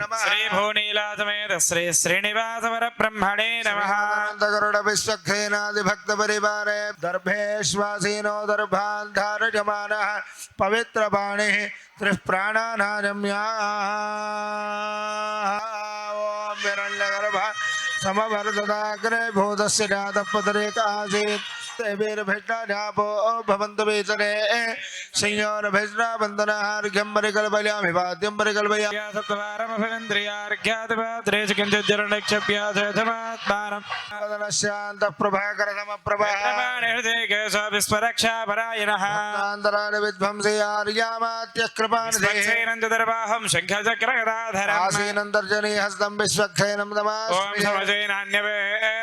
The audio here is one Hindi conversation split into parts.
नमः। श्रीभूनीलासमेत श्री श्रीनिवासवरब्रह्मणे नमः। गरुड विश्वक्षेनादिभक्त परिवारे दर्भेश्वासीनो दर्भान्धारजमानः पवित्र पाणिः त्रिप्राणानाजम्या। ॐ हिरण्यगर्भ समवर्धदाग्रे भूतस्य जातपदरेकासीत् देवीर्भिष्टाजापो भवन्तु वेचने संयोरभिष्टा वन्दनार्घ्यं परिकल्पयामि वाद्यं परिकल्पयामि सत्त्वारमभिन्द्रियार्घ्यादिपात्रे च किञ्चिज्जरणक्षप्याधमात्मानम् शान्तः प्रभाकर समप्रभः विस्वरक्षापरायणः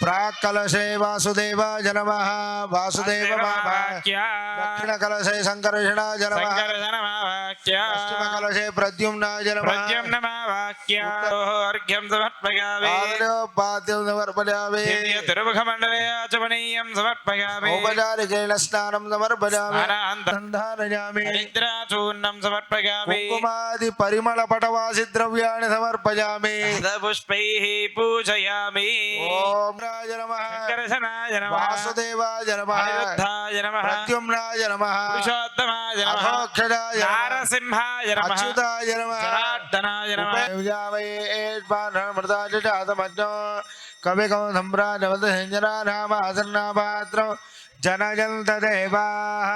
प्राक्कलशे वासुदेवाय नमः। वासुदेव दक्षिणकलशे सङ्कर्षणाय नमः पश्चिमकलशे प्रद्युम्नाय नमः प्रद्युम्नमावाक्या अर्घ्यं समर्पयामि। आर्योपाद्यं समर्पयामि। तिरुमुखमण्डले आचमनीयं समर्पयामि। औपचारिकेण स्नानं समर्पयामि। हरिद्राचूर्णं समर्पयामि। समर्पयामि। पुष्पैः पूजयामि। ॐ राज नमः। शङ्करशनाय नमः। वासुदेवाय नमः। अनिरुद्धाय नमः। प्रद्युम्नाय नमः। पुरुषोत्तमाय नमः। अभोक्षजाय नमः। नारसिंहाय नमः। अच्युताय नमः। जनार्दनाय नमः। कविकौ सम्राजवदञ्जनानामासन्नापात्रं जनजन्तदेवाः।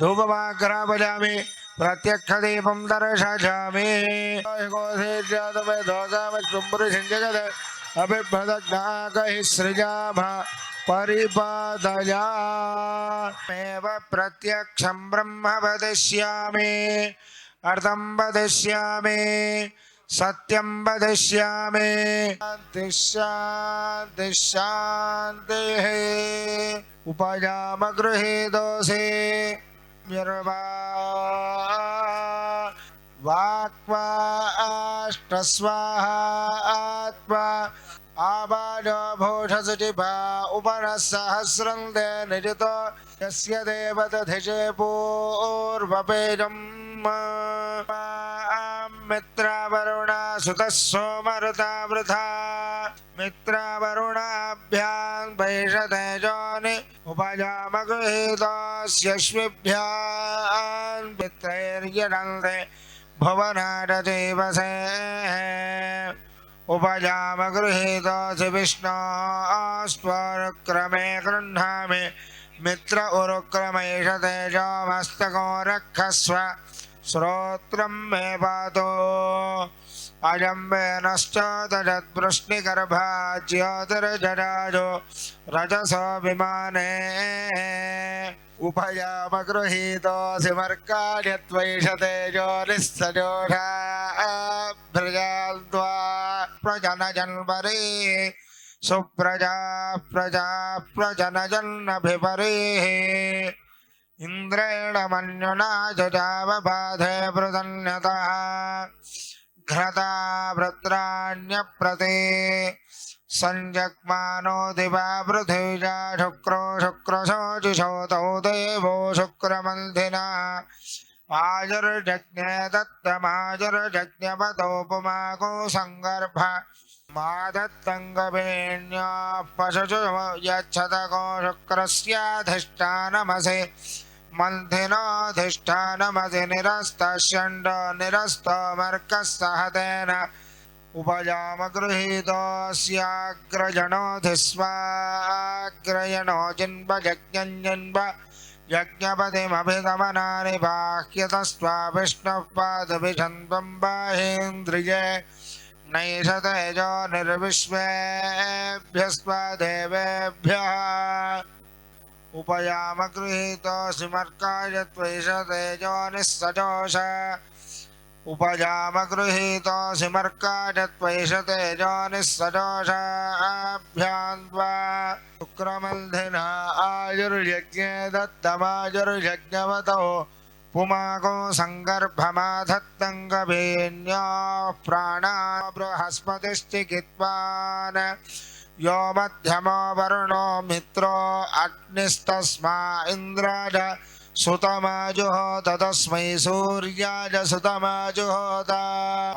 धूपमाग्रापयामि। प्रत्यक्षदीपं दर्शयामि। दोषामशुम्भुरिषञ्जगद अभिभदज्ञाकैः सृजाभ परिपादया। प्रत्यक्षं ब्रह्म वदिष्यामि, अर्थं वदिष्यामि, सत्यं वदिष्यामि। शान्ति शान्ति, शान्तिः। उपयाम गृहे दोषे निर्वा वाक्वा आवाजो भूषसुचिभा उपनः सहस्रं यस्य देवदधिषे पूर्वपेजम् मित्रावरुणा सुतः सोमरुता वृथा मित्रावरुणाभ्यां वैषतेजोनि उपजामगृहीतस्यश्विभ्यां मित्रैर्यडन्ते भुवनाटदेवसे उपजामगृहीतोऽसि विष्णोस्त्वरुक्रमे गृह्णामि मित्र उरुक्रमैष तेजोमस्तको रक्षस्व श्रोत्रं मे पातो। अयं वेनश्च तजद्वृष्णिगर्भा ज्योतिर्जराजो रजसो विमाने उपयामगृहीतोऽसि मर्कार्यत्वैष तेजोनिस्सजोषा भ्रजान्त्वा प्रजनजन्मरे सुप्रजा प्रजा प्रजनजन्नभिपरेः इन्द्रेण मन्युना जुजावबाधे पृतन्यतः घ्रता वृत्राण्यप्रते सञ्जग्मानो दिवा पृथिव्या शुक्रो शुक्रशोचिषोतौ देवो शुक्रमन्थिना आयुर्जज्ञे दत्तमायुर्जज्ञपतोपमाको सङ्गर्भ मा दत्तङ्गवेण्याः पशुषु यच्छतको शुक्रस्याधिष्ठानमसि मन्थिनोऽधिष्ठानमसि निरस्तषण्ड निरस्तो मर्कः सहतेन उपजामगृहीतस्याग्रजनोऽधिस्वाग्रयणो जिन्व यज्ञं जिन्व यज्ञपतिमभिगमनानि बाह्यतस्त्वा विष्णुः पादभिषन्त्वं बाहेन्द्रिये नैष तेजो निर्विश्वेभ्यस्त्वा देवेभ्यः उपयामगृहीतोऽसिमर्काय त्वैष तेजो निःसजोष। उपजामगृहीतोऽसिमर्काय त्वैष तेजो निःसजोषाभ्यां त्वा शुक्रमल्धिना आयुर्यज्ञे दत्तमायुर्यज्ञवतो पुमाको सङ्गर्भमाधत्तङ्गभेन्याः प्राणा बृहस्पतिश्चिकित्वान् यो मध्यमो वरुणो मित्रो अग्निस्तस्मा इन्द्राज सुतमाजुहोत तस्मै सूर्याय सुतमाजुहोत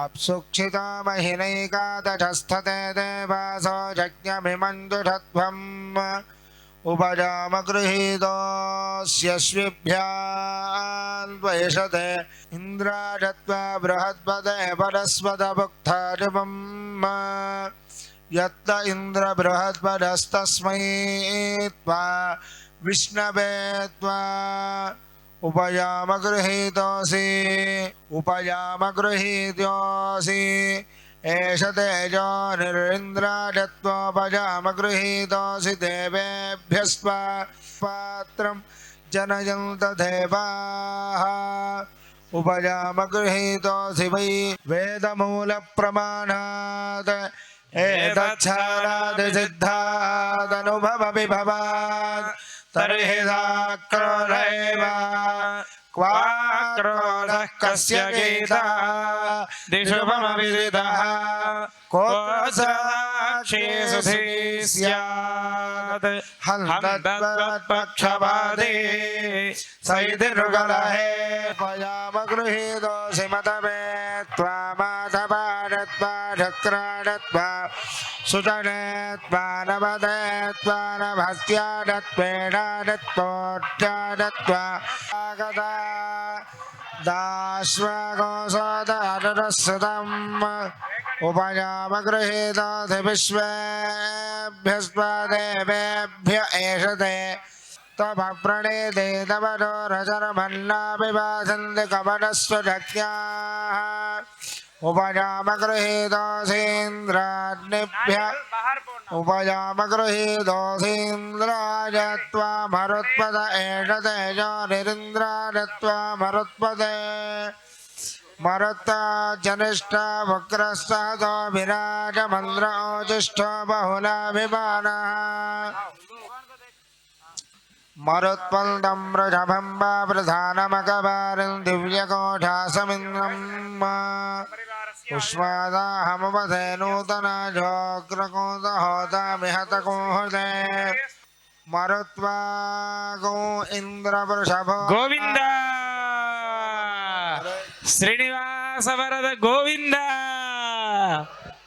अप्सुक्षिता महिनैकादशस्थते देवासो यज्ञमिमञ्जुषध्वम्। उपजामगृहीतोऽस्यश्विभ्यान्वयषते इन्द्राजत्वा बृहद्पदे परस्वतभुक्तारिवम् यत्त इन्द्र बृहद्पदस्तस्मै त्वा विष्णवे त्वा उपयामगृहीतोऽसि उपयामगृहीतोऽसि। एष तेजो निरिन्द्राजत्वोपजामगृहीतोऽसि देवेभ्यस्त्वा पात्रं जनयन्त देवाः। उपजामगृहीतोऽसि वै वेदमूलप्रमाणात्। एतच्छारादिसिद्धादनुभवविभवात् तर्हि सा क्रोधैव क्वाक्रोधः कस्य गीता दिशुभमविदितः को साक्षी सुधी स्यात् हन्तत्वत्पक्षपाती सैतिरुगलहे पयामगृहीतोऽसि मतमे त्वा माधवाडत्वा शक्राडत्वा सुतने त्वा नवदे त्वा नभस्त्याडत्वेडाडत्वोट्याडत्वा आगता दाश्वगोसोदरसुतम् उपयामगृहीतोऽधि विश्वेभ्यस्त्वा देवेभ्य एष ते तव प्रणेते तव रचरमन्नाभिवासन्ति कपटस्वशक्याः उपयामगृहीतोऽसीन्द्राग्निभ्य उपयामगृहीतोऽसीन्द्राय त्वा मरुत्पद एष तेजो निरिन्द्राय मरुत्पदे मरुत्ता जनिष्ठा वक्रस्ततो विराजमन्द्रोजिष्ठो बहुलाभिमानः मरुत्पल्दं वृषभं वा प्रधानमकबारं दिव्यकोठासमिन्द्रम् उष्मादाहमवधे नूतनजोग्रकोदहोदामिहतकोहदे मरुत्वा गो इन्द्रवृषभो गोविन्द! श्रीनिवासवरद गोविन्द!